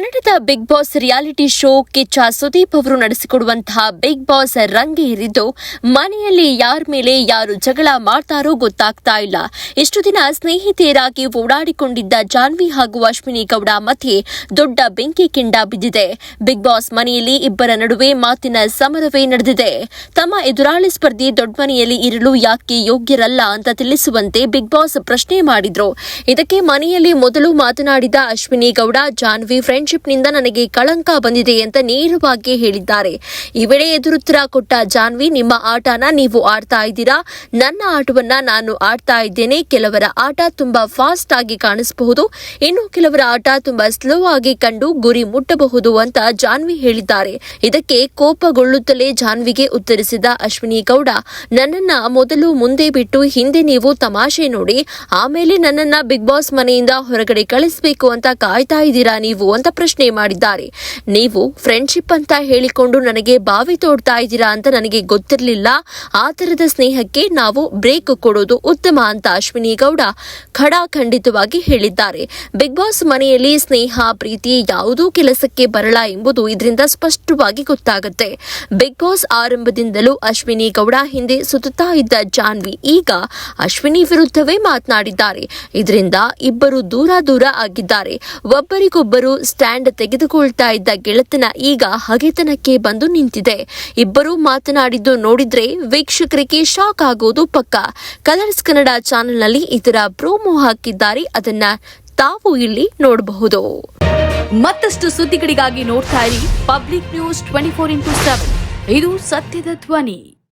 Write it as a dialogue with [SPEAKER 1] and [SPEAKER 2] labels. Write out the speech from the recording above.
[SPEAKER 1] ಕನ್ನಡದ Bigg Boss reality show Kichcha Sudeep ಅವರು ನಡೆಸಿಕೊಡುವಂತಹ ಬಿಗ್ ಬಾಸ್ ರಂಗೇರಿದ್ದು ಮನೆಯಲ್ಲಿ ಯಾರ ಮೇಲೆ ಯಾರು ಜಗಳ ಮಾಡ್ತಾರೋ ಗೊತ್ತಾಗ್ತಾ ಇಲ್ಲ. ಇಷ್ಟು ದಿನ ಸ್ನೇಹಿತೆಯರಾಗಿ ಓಡಾಡಿಕೊಂಡಿದ್ದ ಜಾನ್ವಿ ಹಾಗೂ ಅಶ್ವಿನಿ ಗೌಡ ಮಧ್ಯೆ ದೊಡ್ಡ ಬೆಂಕಿ ಕಿಂಡ ಬಿದ್ದಿದೆ. ಬಿಗ್ ಬಾಸ್ ಮನೆಯಲ್ಲಿ ಇಬ್ಬರ ನಡುವೆ ಮಾತಿನ ಸಮರವೇ ನಡೆದಿದೆ. ತಮ್ಮ ಎದುರಾಳಿ ಸ್ಪರ್ಧಿ ದೊಡ್ಡ ಮನೆಯಲ್ಲಿ ಇರಲು ಯಾಕೆ ಯೋಗ್ಯರಲ್ಲ ಅಂತ ತಿಳಿಸುವಂತೆ ಬಿಗ್ ಬಾಸ್ ಪ್ರಶ್ನೆ ಮಾಡಿದ್ರು. ಇದಕ್ಕೆ ಮನೆಯಲ್ಲಿ ಮೊದಲು ಮಾತನಾಡಿದ ಅಶ್ವಿನಿ ಗೌಡ, ಜಾನ್ವಿ ಫ್ರೆಂಡ್ಶಿಪ್ನಿಂದ ನನಗೆ ಕಳಂಕ ಬಂದಿದೆ ಅಂತ ನೇರವಾಗಿ ಹೇಳಿದ್ದಾರೆ. ಈ ವೇಳೆ ಎದುರುತ್ತರ ಕೊಟ್ಟ ಜಾನ್ವಿ, ನಿಮ್ಮ ಆಟನ ನೀವು ಆಡ್ತಾ ಇದ್ದೀರಾ? ನನ್ನ ಆಟವನ್ನ ನಾನು ಆಡ್ತಾ ಇದ್ದೇನೆ. ಕೆಲವರ ಆಟ ತುಂಬಾ ಫಾಸ್ಟ್ ಆಗಿ ಕಾಣಿಸಬಹುದು. ಇನ್ನು ಕೆಲವರ ಆಟ ತುಂಬಾ ಸ್ಲೋ ಆಗಿ ಕಂಡು ಗುರಿ ಮುಟ್ಟಬಹುದು ಅಂತ ಜಾನ್ವಿ ಹೇಳಿದ್ದಾರೆ. ಇದಕ್ಕೆ ಕೋಪಗೊಳ್ಳುತ್ತಲೇ ಜಾನ್ವಿಗೆ ಉತ್ತರಿಸಿದ ಅಶ್ವಿನಿ ಗೌಡ, ನನ್ನನ್ನ ಮೊದಲು ಮುಂದೆ ಬಿಟ್ಟು ಹಿಂದೆ ನೀವು ತಮಾಷೆ ನೋಡಿ, ಆಮೇಲೆ ನನ್ನನ್ನ ಬಿಗ್ ಬಾಸ್ ಮನೆಯಿಂದ ಹೊರಗಡೆ ಕಳಿಸಬೇಕು ಅಂತ ಕಾಯ್ತಾ ಇದ್ದೀರಾ ನೀವು ಅಂತ ಪ್ರಶ್ನೆ ಮಾಡಿದ್ದಾರೆ. ನೀವು ಫ್ರೆಂಡ್ಶಿಪ್ ಅಂತ ಹೇಳಿಕೊಂಡು ನನಗೆ ಬಾವಿ ತೋಡ್ತಾ ಇದ್ದೀರಾ ಅಂತ ನನಗೆ ಗೊತ್ತಿರಲಿಲ್ಲ. ಆ ಥರದ ಸ್ನೇಹಕ್ಕೆ ನಾವು ಬ್ರೇಕ್ ಕೊಡೋದು ಉತ್ತಮ ಅಂತ ಅಶ್ವಿನಿ ಗೌಡ ಖಡಾಖಂಡಿತವಾಗಿ ಹೇಳಿದ್ದಾರೆ. ಬಿಗ್ ಬಾಸ್ ಮನೆಯಲ್ಲಿ ಸ್ನೇಹ, ಪ್ರೀತಿ ಯಾವುದೂ ಕೆಲಸಕ್ಕೆ ಬರಲ್ಲ ಎಂಬುದು ಇದರಿಂದ ಸ್ಪಷ್ಟವಾಗಿ ಗೊತ್ತಾಗುತ್ತೆ. ಬಿಗ್ ಬಾಸ್ ಆರಂಭದಿಂದಲೂ ಅಶ್ವಿನಿ ಗೌಡ ಹಿಂದೆ ಸುತ್ತುತ್ತಾ ಇದ್ದ ಜಾನ್ವಿ ಈಗ ಅಶ್ವಿನಿ ವಿರುದ್ಧವೇ ಮಾತನಾಡಿದ್ದಾರೆ. ಇದರಿಂದ ಇಬ್ಬರು ದೂರ ದೂರ ಆಗಿದ್ದಾರೆ. ಒಬ್ಬರಿಗೊಬ್ಬರು ಸ್ಟ್ಯಾಂಡ್ ತೆಗೆದುಕೊಳ್ತಾ ಇದ್ದ ಗೆಳೆತನ ಈಗ ಹಗೆತನಕ್ಕೆ ಬಂದು ನಿಂತಿದೆ. ಇಬ್ಬರು ಮಾತನಾಡಿದ್ದು ನೋಡಿದ್ರೆ ವೀಕ್ಷಕರಿಗೆ ಶಾಕ್ ಆಗೋದು ಪಕ್ಕ. ಕಲರ್ಸ್ ಕನ್ನಡ ಚಾನೆಲ್ನಲ್ಲಿ ಇದರ ಪ್ರೋಮೋ ಹಾಕಿದ್ದಾರೆ. ಅದನ್ನ ತಾವು ಇಲ್ಲಿ ನೋಡಬಹುದು.
[SPEAKER 2] ಮತ್ತಷ್ಟು ಸುದ್ದಿಗಳಿಗಾಗಿ ನೋಡ್ತಾ ಇರಿ public news twenty four into seven. ಇದು ಸತ್ಯದ ಧ್ವನಿ.